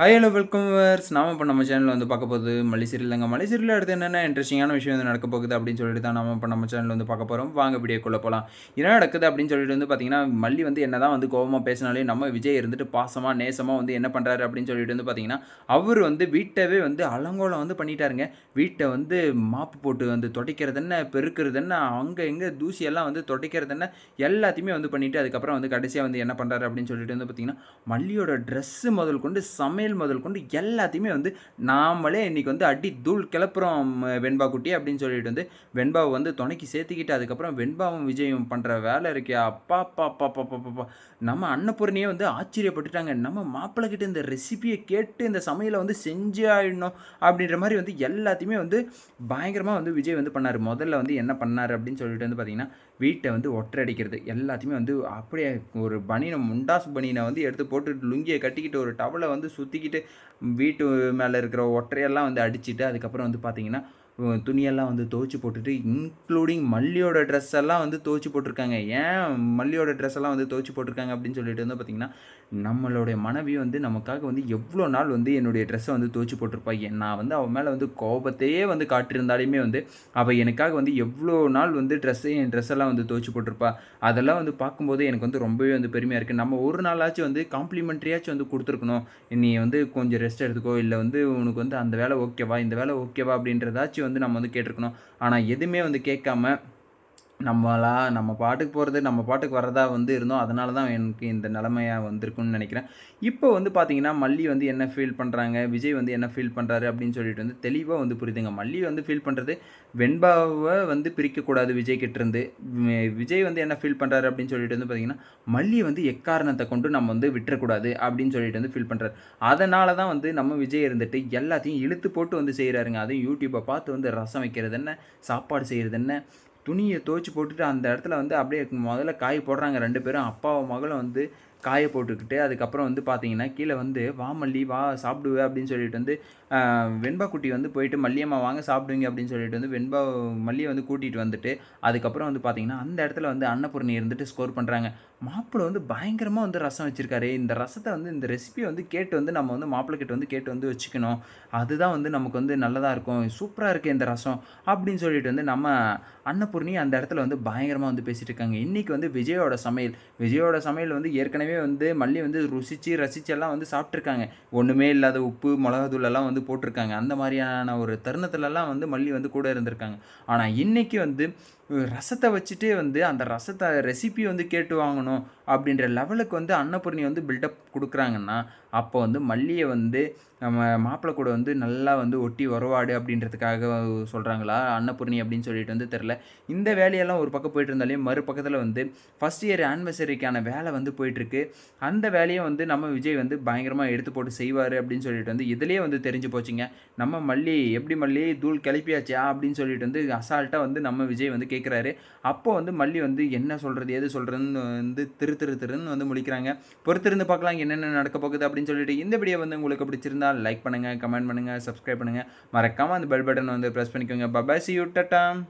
Hi hello welcome verse நாம இப்போ நம்ம சேனலில் வந்து பார்க்க போகுது மல்லி தாங்க மல்லி சீரியல் அடுத்து என்னென்ன இன்ட்ரெஸ்டிங்கான விஷயம் வந்து நடக்க போகுது அப்படின்னு சொல்லிட்டு தான் நம்ம இப்போ நம்ம சேனலில் வந்து பார்க்க போகிறோம் வாங்க வீடியோக்குள்ளே போகலாம் என்ன நடக்குது அப்படின்னு சொல்லிட்டு வந்து பார்த்தீங்கன்னா மல்லி வந்து என்ன தான் வந்து கோபமாக பேசினாலே நம்ம விஜய் இருந்துட்டு பாசமாக நேசமாக வந்து என்ன பண்ணுறாரு அப்படின்னு சொல்லிட்டு வந்து பார்த்தீங்கன்னா அவர் வந்து வீட்டவே வந்து அலங்கோலம் வந்து பண்ணிட்டாருங்க. வீட்டை வந்து மாப்பு போட்டு வந்து துடைக்கிறது என்ன பெருக்கிறது என்ன அங்கே எங்கே தூசியெல்லாம் வந்து துடைக்கிறது என்ன எல்லாத்தையுமே வந்து பண்ணிவிட்டு அதுக்கப்புறம் வந்து கடைசியாக வந்து என்ன பண்ணுறாரு அப்படின்னு சொல்லிட்டு வந்து பார்த்தீங்கன்னா மல்லியோட ட்ரெஸ்ஸு முதல் கொண்டு சமையல் முதல் கொண்டு எல்லாத்தையுமே வந்து நாமளே இன்றைக்கி வந்து அடி தூள் கிளப்புறோம் வெண்பா குட்டி அப்படின்னு சொல்லிட்டு வந்து வெண்பாவை வந்து துணைக்கி சேர்த்துக்கிட்டு அதுக்கப்புறம் வெண்பாவும் விஜயும் பண்ணுற வேலை இருக்கே. அப்பா அப்பா அப்பா அப்பா அப்பா அப்பா நம்ம அன்னபூர்ணியே வந்து ஆச்சரியப்பட்டுட்டாங்க. நம்ம மாப்பிள்ளைகிட்ட இந்த ரெசிபியை கேட்டு இந்த சமையலை வந்து செஞ்சு ஆயிடணும் அப்படின்ற மாதிரி வந்து எல்லாத்தையுமே வந்து பயங்கரமாக வந்து விஜய் வந்து பண்ணார். முதல்ல வந்து என்ன பண்ணார் அப்படின்னு சொல்லிட்டு வந்து பார்த்திங்கன்னா வீட்டை வந்து ஒற்றடிக்கிறது. எல்லாத்தையுமே வந்து அப்படியே ஒரு பனியனை முண்டாஸ் பனியனை வந்து எடுத்து போட்டு லுங்கியை கட்டிக்கிட்டு ஒரு டவலை வந்து சுற்றி சுற்றிக்கிட்டு வீட்டு மேலே இருக்கிற ஒற்றையெல்லாம் வந்து அடிச்சுட்டு அதுக்கப்புறம் வந்து பார்த்திங்கன்னா துணியெல்லாம் வந்து துவைச்சி போட்டுட்டு இன்க்ளூடிங் மல்லியோட ட்ரெஸ் எல்லாம் வந்து துவைச்சி போட்டிருக்காங்க. ஏன் மல்லியோட ட்ரெஸ் எல்லாம் வந்து துவைச்சி போட்டிருக்காங்க அப்படின்னு சொல்லிட்டு வந்து பார்த்திங்கன்னா நம்மளுடைய மனைவி வந்து நமக்காக வந்து எவ்வளோ நாள் வந்து என்னுடைய ட்ரெஸ்ஸை வந்து துவைச்சி போட்டிருப்பா. நான் வந்து அவன் மேலே வந்து கோபத்தையே வந்து காட்டியிருந்தாலுமே வந்து அவள் எனக்காக வந்து எவ்வளோ நாள் வந்து ட்ரெஸ்ஸை என் ட்ரெஸ் எல்லாம் வந்து துவைச்சி போட்டிருப்பா. அதெல்லாம் வந்து பார்க்கும்போது எனக்கு வந்து ரொம்பவே வந்து பெருமையாக இருக்குது நம்ம ஒரு நாளாச்சும் வந்து காம்ப்ளிமெண்ட்ரியாச்சும் வந்து கொடுத்துருக்கணும். நீ வந்து கொஞ்சம் ரெஸ்ட் எடுத்துக்கோ இல்லை வந்து உனக்கு வந்து அந்த வேலை ஓகேவா இந்த வேலை ஓகேவா அப்படின்றதாச்சும் வந்து நம்ம வந்து கேட்டிருக்கணும். ஆனால் எதுவுமே வந்து கேட்காம நம்மளா நம்ம பாட்டுக்கு போகிறது நம்ம பாட்டுக்கு வர்றதா வந்து இருந்தோம். அதனால தான் எனக்கு இந்த நிலமையாக வந்திருக்குன்னு நினைக்கிறேன். இப்போ வந்து பார்த்தீங்கன்னா மல்லி வந்து என்ன ஃபீல் பண்ணுறாங்க விஜய் வந்து என்ன ஃபீல் பண்ணுறாரு அப்படின்னு சொல்லிட்டு வந்து தெளிவாக வந்து புரியுதுங்க. மல்லி வந்து ஃபீல் பண்ணுறது வெண்பாவை வந்து பிரிக்கக்கூடாது விஜய் கிட்டேருந்து. விஜய் வந்து என்ன ஃபீல் பண்ணுறாரு அப்படின்னு சொல்லிட்டு வந்து பார்த்தீங்கன்னா மல்லி வந்து எக்காரணத்தை கொண்டு நம்ம வந்து விட்டுறக்கூடாது அப்படின்னு சொல்லிட்டு வந்து ஃபீல் பண்ணுறாரு அதனால தான் வந்து நம்ம விஜய் இருந்துட்டு எல்லாத்தையும் இழுத்து போட்டு வந்து செய்கிறாருங்க அதுவும் யூடியூப்பை பார்த்து வந்து ரசம் வைக்கிறது என்ன சாப்பாடு செய்கிறது என்ன துணியை துவைச்சி போட்டுட்டு அந்த இடத்துல வந்து அப்படியே முதல்ல காய் போடுறாங்க ரெண்டு பேரும். அப்பாவும் மகளும் வந்து காய போட்டுக்கிட்டு அதுக்கப்புறம் வந்து பார்த்தீங்கன்னா கீழே வந்து வா மல்லி வா சாப்பிடுவே அப்படின்னு சொல்லிட்டு வந்து வெண்பா குட்டி வந்து போயிட்டு மல்லியம்மா வாங்க சாப்பிடுங்க அப்படின்னு சொல்லிட்டு வந்து வெண்பா மல்லியை வந்து கூட்டிகிட்டு வந்துட்டு அதுக்கப்புறம் வந்து பார்த்தீங்கன்னா அந்த இடத்துல வந்து அன்னபூர்ணி இருந்துட்டு ஸ்கோர் பண்ணுறாங்க மாப்பிள்ளை வந்து பயங்கரமாக வந்து ரசம் வச்சுருக்காரு. இந்த ரசத்தை வந்து இந்த ரெசிபியை வந்து கேட்டு வந்து நம்ம வந்து மாப்பிள்ளை கிட்ட வந்து கேட்டு வந்து வச்சுக்கணும். அதுதான் வந்து நமக்கு வந்து நல்லதாக இருக்கும். சூப்பராக இருக்குது இந்த ரசம் அப்படின்னு சொல்லிட்டு வந்து நம்ம அன்னபூர்ணி அந்த இடத்துல வந்து பயங்கரமாக வந்து பேசிகிட்டு இருக்காங்க. இன்றைக்கி வந்து விஜயோட சமையல். விஜயோட சமையல் வந்து ஏற்கனவே வந்து மல்லி வந்து ருசித்து ரசிச்செல்லாம் வந்து சாப்பிட்ருக்காங்க ஒன்றுமே இல்லாத உப்பு மிளகாத்தூள் எல்லாம் வந்து போட்டிருக்காங்க. அந்த மாதிரியான ஒரு தருணத்துலலாம் வந்து மல்லி வந்து கூட இருந்திருக்காங்க. ஆனால் இன்றைக்கி வந்து ரசத்தை வச்சுட்டே வந்து அந்த ரசத்தை ரெசிபி வந்து கேட்டு வாங்கணும் அப்படின்ற லெவலுக்கு வந்து அன்னபூர்ணி வந்து பில்டப் கொடுக்குறாங்கன்னா அப்போ வந்து மல்லியை வந்து நம்ம மாப்பிள்ளை கூட வந்து நல்லா வந்து ஒட்டி உறவாடு அப்படின்றதுக்காக சொல்கிறாங்களா அன்னபூர்ணி அப்படின்னு சொல்லிட்டு வந்து தெரில இந்த வேலையெல்லாம் ஒரு பக்கம் போயிட்டு இருந்தாலே மறுபக்கத்தில் வந்து ஃபஸ்ட் இயர் ஆனிவர்சரிக்கான வேலை வந்து போயிட்டுருக்கு. அந்த வேலையை வந்து நம்ம விஜய் வந்து பயங்கரமாக எடுத்து போட்டு செய்வார் அப்படின்னு சொல்லிட்டு வந்து இதுலேயே வந்து தெரிஞ்சு போச்சுங்க. நம்ம மல்லி எப்படி மல்லி தூள் கிளப்பியாச்சா அப்படின்னு சொல்லிட்டு வந்து அசால்ட்டாக வந்து நம்ம விஜய் வந்து கேட்குறாரு. அப்போ வந்து மல்லி வந்து என்ன சொல்கிறது எது சொல்கிறதுன்னு வந்து திரு திரு திருன்னு வந்து முடிக்கிறாங்க பொறுத்திருந்து பார்க்கலாம் என்னென்ன நடக்க போகுது அப்படின்னு சொல்லிட்டு இந்த வீடியோ வந்து உங்களுக்கு பிடிச்சிருந்தால் லைக் பண்ணுங்கள் கமெண்ட் பண்ணுங்கள் சப்ஸ்கிரைப் பண்ணுங்கள் மறக்காமல் அந்த பெல் பட்டன் வந்து ப்ரெஸ் பண்ணிக்கோங்க. Bye bye see you டட்டாம்